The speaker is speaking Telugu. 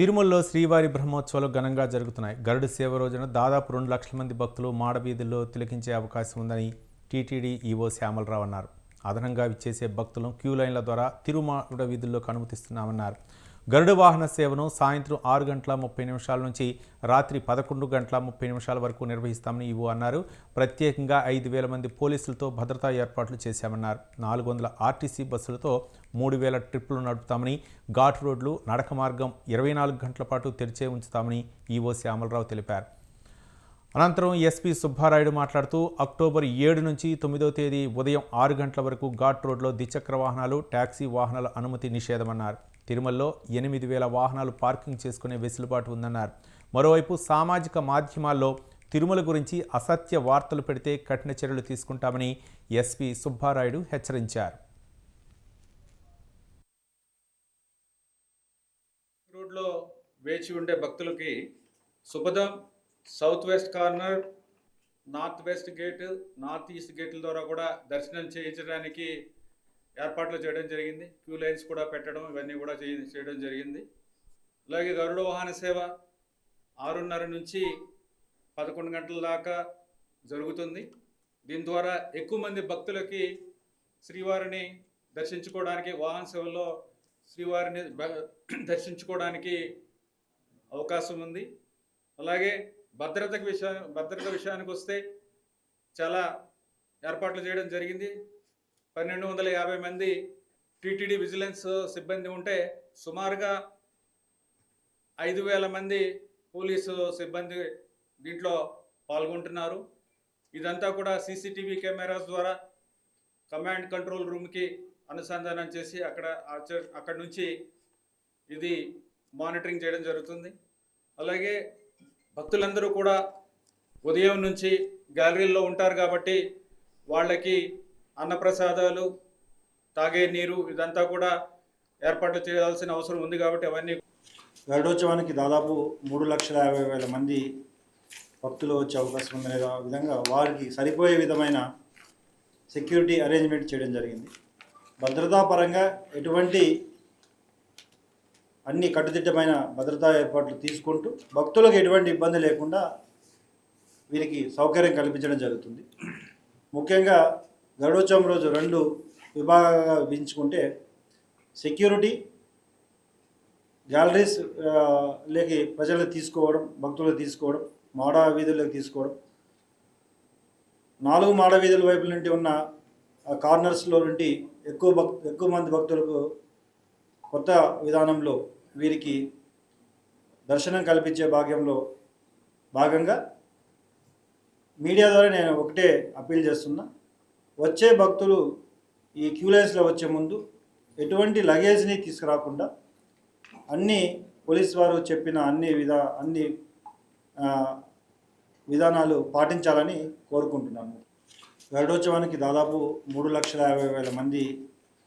తిరుమలలో శ్రీవారి బ్రహ్మోత్సవాలు ఘనంగా జరుగుతున్నాయి. గరుడు సేవ రోజున దాదాపు రెండు లక్షల మంది భక్తులు మాడవీధుల్లో తిలకించే అవకాశం ఉందని టీటీడీ ఈవో శ్యామలరావు అన్నారు. అదనంగా విచ్చేసే భక్తులను క్యూ లైన్ల ద్వారా తిరుమాడ వీధుల్లోకి అనుమతిస్తున్నామన్నారు. గరుడ వాహన సేవను సాయంత్రం ఆరు గంటల ముప్పై నిమిషాల నుంచి రాత్రి పదకొండు గంటల ముప్పై నిమిషాల వరకు నిర్వహిస్తామని ఈవో అన్నారు. ప్రత్యేకంగా ఐదు వేల మంది పోలీసులతో భద్రతా ఏర్పాట్లు చేశామన్నారు. నాలుగు వందల ఆర్టీసీ బస్సులతో మూడు వేల ట్రిప్పులు నడుపుతామని ఘాట్ రోడ్లు నడక మార్గం ఇరవై నాలుగు గంటల పాటు తెరిచే ఉంచుతామని ఈవో శ్యామలరావు తెలిపారు. అనంతరం ఎస్పీ సుబ్బారాయుడు మాట్లాడుతూ అక్టోబర్ ఏడు నుంచి తొమ్మిదో తేదీ ఉదయం ఆరు గంటల వరకు ఘాట్ రోడ్లో ద్విచక్ర వాహనాలు ట్యాక్సీ వాహనాల అనుమతి నిషేధమన్నారు. తిరుమలలో ఎనిమిది వేల వాహనాలు పార్కింగ్ చేసుకునే వెసులుబాటు ఉందన్నారు. మరోవైపు సామాజిక మాధ్యమాల్లో తిరుమల గురించి అసత్య వార్తలు పెడితే కఠిన చర్యలు తీసుకుంటామని ఎస్పీ సుబ్బారాయుడు హెచ్చరించారు. రోడ్లో వేచి ఉండే భక్తులకి శుభదం south west corner north west gate north east గేట్ల ద్వారా కూడా దర్శనం చేయించడానికి ఏర్పాట్లు చేయడం జరిగింది. క్యూ లైన్స్ కూడా పెట్టడం ఇవన్నీ కూడా చేయ- చేయడం జరిగింది. అలాగే గరుడ వాహన సేవ ఆరున్నర నుంచి పదకొండు గంటల దాకా జరుగుతుంది. దీని ద్వారా ఎక్కువ మంది భక్తులకి శ్రీవారిని దర్శించుకోవడానికి వాహన సేవలో శ్రీవారిని దర్శించుకోవడానికి అవకాశం ఉంది. అలాగే భద్రత విషయా భద్రత విషయానికి వస్తే చాలా ఏర్పాట్లు చేయడం జరిగింది. పన్నెండు వందల యాభై మంది టీటీడీ విజిలెన్స్ సిబ్బంది ఉంటే సుమారుగా ఐదు వేల మంది పోలీసు సిబ్బంది దీంట్లో పాల్గొంటున్నారు. ఇదంతా కూడా సీసీటీవీ కెమెరాస్ ద్వారా కమాండ్ కంట్రోల్ రూమ్కి అనుసంధానం చేసి అక్కడ అక్కడ నుంచి ఇది మానిటరింగ్ చేయడం జరుగుతుంది. అలాగే భక్తులందరూ కూడా ఉదయం నుంచి గ్యాలరీల్లో ఉంటారు కాబట్టి వాళ్ళకి అన్నప్రసాదాలు తాగే నీరు ఇదంతా కూడా ఏర్పాటు చేయాల్సిన అవసరం ఉంది కాబట్టి అవన్నీ గరుడోత్సవానికి దాదాపు మూడు లక్షల యాభై వేల మంది భక్తులు వచ్చే అవకాశం ఉందనే విధంగా వారికి సరిపోయే విధమైన సెక్యూరిటీ అరేంజ్మెంట్ చేయడం జరిగింది. భద్రతా పరంగా ఎటువంటి అన్ని కట్టుదిట్టమైన భద్రతా ఏర్పాట్లు తీసుకుంటూ భక్తులకు ఎటువంటి ఇబ్బంది లేకుండా వీరికి సౌకర్యం కల్పించడం జరుగుతుంది. ముఖ్యంగా గరుడోత్సవం రోజు రెండు విభాగాలుగా విభజించుకుంటే సెక్యూరిటీ గ్యాలరీస్ లేకి ప్రజలు తీసుకోవడం భక్తులు తీసుకోవడం మాడ వీధులకు తీసుకోవడం. నాలుగు మాడ వీధుల వైపు నుండి ఉన్న కార్నర్స్లో నుండి ఎక్కువ భక్ ఎక్కువ మంది భక్తులకు కొత్త విధానంలో వీరికి దర్శనం కల్పించే భాగ్యంలో భాగంగా మీడియా ద్వారా నేను ఒకటే అప్పీల్ చేస్తున్నా. వచ్చే భక్తులు ఈ క్యూలైన్స్లో వచ్చే ముందు ఎటువంటి లగేజ్ని తీసుకురాకుండా అన్ని పోలీస్ వారు చెప్పిన అన్ని విధా అన్ని విధానాలు పాటించాలని కోరుకుంటున్నాను గరుడోత్సవానికి దాదాపు మూడు లక్షల యాభై వేల మంది